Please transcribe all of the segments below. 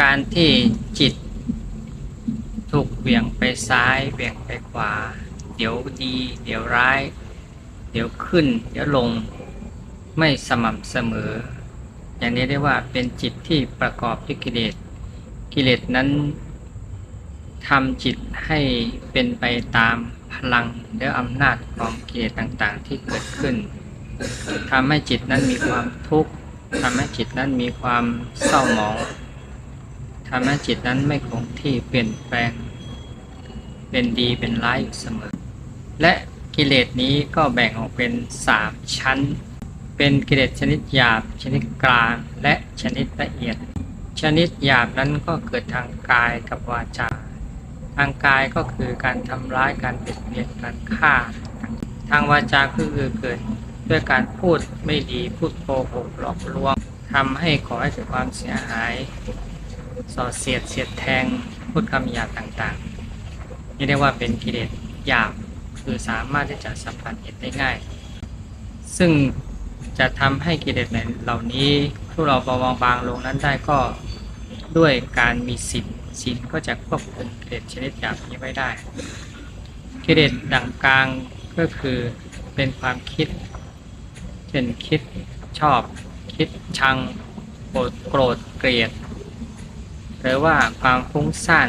การที่จิตถูกเหวี่ยงไปซ้ายเหวี่ยงไปขวา เดี๋ยวดี เดี๋ยวร้าย เดี๋ยวขึ้น เดี๋ยวลงไม่สม่ำเสมอ อย่างนี้เรียกว่าเป็นจิตที่ประกอบด้วยกิเลสกิเลสนั้นทำจิตให้เป็นไปตามพลังและอำนาจของกิเลสต่างๆ ที่เกิดขึ้นทำให้จิตนั้นมีความทุกข์ทำให้จิตนั้นมีความเศร้าหมอง ทำให้จิตนั้นไม่คงที่เปลี่ยนแปลง เป็นดีเป็นร้ายอยู่เสมอ และกิเลสนี้ก็แบ่งออกเป็นสามชั้น เป็นกิเลสชนิดหยาบ ชนิดกลางและชนิดละเอียด ชนิดหยาบนั้นก็เกิดทางกายกับวาจา ทางกายก็คือการทำร้ายการเบียดเบียนการฆ่า ทางวาจาก็คือเกิดด้วยการพูดไม่ดีพูดโกหกหลอกลวงทำให้ก่อให้เกิดความเสียหาย ส่อเสียดเสียดแทงพูดคำหยาบต่างๆนี่เรียกว่าเป็นกิเลสหยาบคือสามารถที่จะสัมผัสเห็นได้ง่าย ซึ่งจะทำให้กิเลสเหล่านี้ทุเราเบาบางลงนั้นได้ก็ด้วยการมีศีลศีลก็จะควบคุมกิเลสชนิดหยาบนี้ไว้ได้ กิเลสดังกลางก็คือเป็นความคิดเช่นคิดชอบ คิดชังโกรธโกรธเกลียด หรือว่าความฟุ้งซ่าน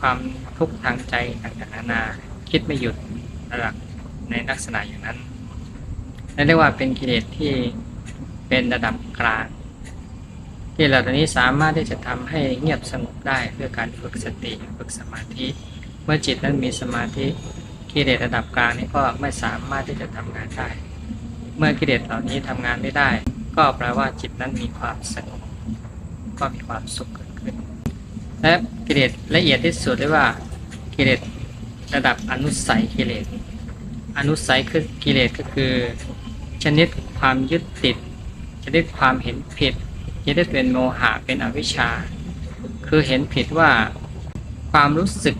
ความทุกข์ทางใจต่างๆนานาคิดไม่หยุดระดับในลักษณะอย่างนั้นนั่นเรียกว่าเป็นกิเลสที่เป็นระดับกลางกิเลสเหล่านี้สามารถที่จะทำให้เงียบสงบได้ด้วยการฝึกสติฝึกสมาธิ เมื่อจิตนั้นมีสมาธิกิเลสระดับกลางนี้ก็ไม่สามารถที่จะทำงานได้ เมื่อกิเลสเหล่านี้ทำงานไม่ได้ ก็แปลว่าจิตนั้นมีความสงบก็มีความสุขเกิดขึ้น และกิเลสละเอียดที่สุดเรียกว่ากิเลสระดับอนุสัยกิเลสอนุสัยคือกิเลสก็คือ ชนิดความยึดติด ชนิดความเห็นผิดชนิดเป็นโมหะเป็นอวิชชา คือเห็นผิดว่าความรู้สึก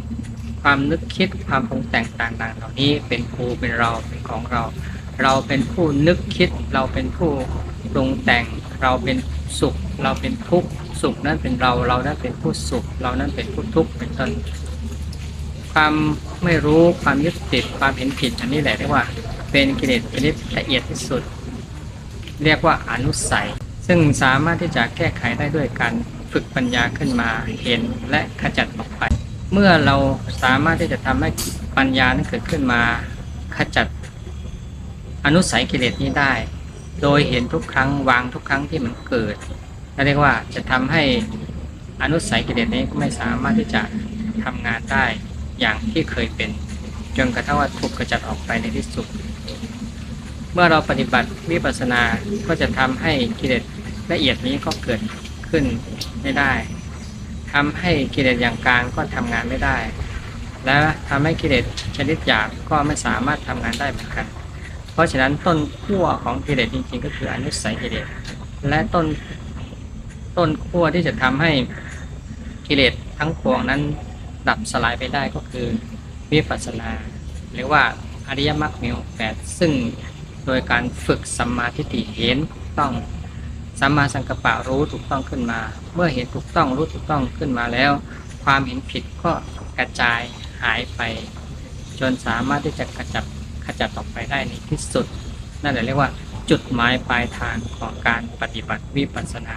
ความนึกคิดความปรุงแต่งต่างๆ เหล่านี้เป็นภูเป็นเราเป็นของเรา เราเป็นผู้นึกคิด เราเป็นผู้ปรุงแต่ง เราเป็นสุข เราเป็นทุกข์ สุขนั้นเป็นเรา เรานั้นเป็นผู้สุข เรานั้นเป็นผู้ทุกข์เป็นต้นความไม่รู้ความยึดติดความเห็นผิดอันนี้แหละเรียกว่าเป็นกิเลสชนิดละเอียดที่สุด เรียกว่าอนุสัย ซึ่งสามารถที่จะแก้ไขได้ด้วยการฝึกปัญญาขึ้นมาเห็นและขจัดออกไป เมื่อเราสามารถที่จะทำให้ปัญญานั้นเกิดขึ้นมาขจัด อนุสัยกิเลสนี้ได้ โดยเห็นทุกครั้งวางทุกครั้งที่มันเกิด เรียกว่าจะทำให้อนุสัยกิเลสนี้ไม่สามารถที่จะทำงานได้อย่างที่เคยเป็น จนกระทั่งว่าถูกกระจัดออกไปในที่สุด เมื่อเราปฏิบัติวิปัสสนาก็จะทำให้กิเลสละเอียดนี้ก็เกิดขึ้นไม่ได้ทำให้กิเลสอย่างกลางก็ทำงานไม่ได้ และทำให้กิเลสชนิดหยาบก็ไม่สามารถทำงานได้เหมือนกันเพราะฉะนั้นต้นขั้วของกิเลสจริงๆ ก็คืออนุสัยกิเลสและต้น ต้นขั้วที่จะทำให้กิเลสทั้งปวงนั้นดับสลายไปได้ก็คือวิปัสสนาหรือว่าอริยมรรคมีองค์แปดซึ่งโดยการฝึกสัมมาทิฏฐิเห็นต้องสัมมาสังกัปปะรู้ถูกต้องขึ้นมา เมื่อเห็นถูกต้องรู้ถูกต้องขึ้นมาแล้ว ความเห็นผิดก็กระจายหายไป จนสามารถที่จะขจัดขจัดออกไปได้ในที่สุด นั่นแหละเรียกว่าจุดหมายปลายทางของการปฏิบัติวิปัสสนา